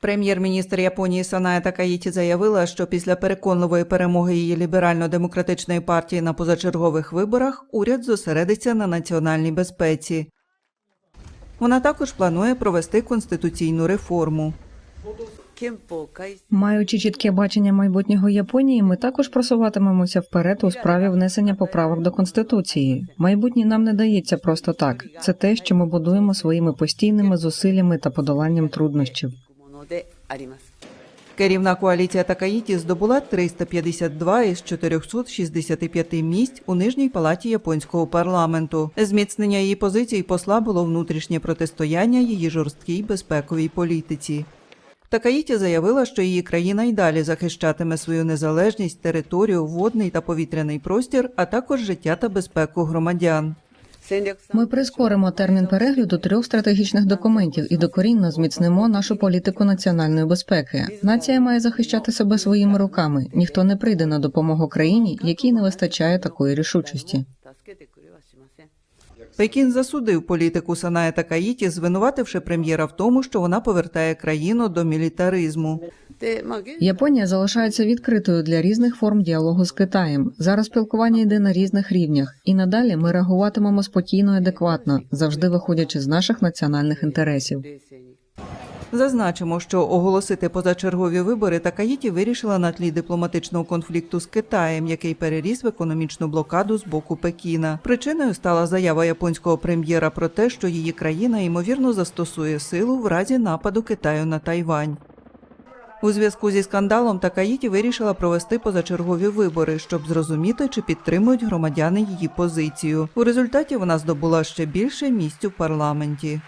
Прем'єр-міністр Японії Саная Такаїті заявила, що після переконливої перемоги її ліберально-демократичної партії на позачергових виборах уряд зосередиться на національній безпеці. Вона також планує провести конституційну реформу. Маючи чітке бачення майбутнього Японії, ми також просуватимемося вперед у справі внесення поправок до конституції. Майбутнє нам не дається просто так. Це те, що ми будуємо своїми постійними зусиллями та подоланням труднощів. Керівна коаліція Такаїті здобула 352 із 465 місць у нижній палаті японського парламенту. Зміцнення її позицій послабило внутрішнє протистояння її жорсткій безпековій політиці. Такаїті заявила, що її країна й далі захищатиме свою незалежність, територію, водний та повітряний простір, а також життя та безпеку громадян. Ми прискоримо термін перегляду трьох стратегічних документів і докорінно зміцнимо нашу політику національної безпеки. Нація має захищати себе своїми руками. Ніхто не прийде на допомогу країні, якій не вистачає такої рішучості. Пекін засудив політику Санає та Каїті, звинувативши прем'єра в тому, що вона повертає країну до мілітаризму. Японія залишається відкритою для різних форм діалогу з Китаєм. Зараз спілкування йде на різних рівнях, і надалі ми реагуватимемо спокійно і адекватно, завжди виходячи з наших національних інтересів. Зазначимо, що оголосити позачергові вибори та Каїті вирішила на тлі дипломатичного конфлікту з Китаєм, який переріс в економічну блокаду з боку Пекіна. Причиною стала заява японського прем'єра про те, що її країна ймовірно застосує силу в разі нападу Китаю на Тайвань. У зв'язку зі скандалом Такаїті вирішила провести позачергові вибори, щоб зрозуміти, чи підтримують громадяни її позицію. У результаті вона здобула ще більше місць у парламенті.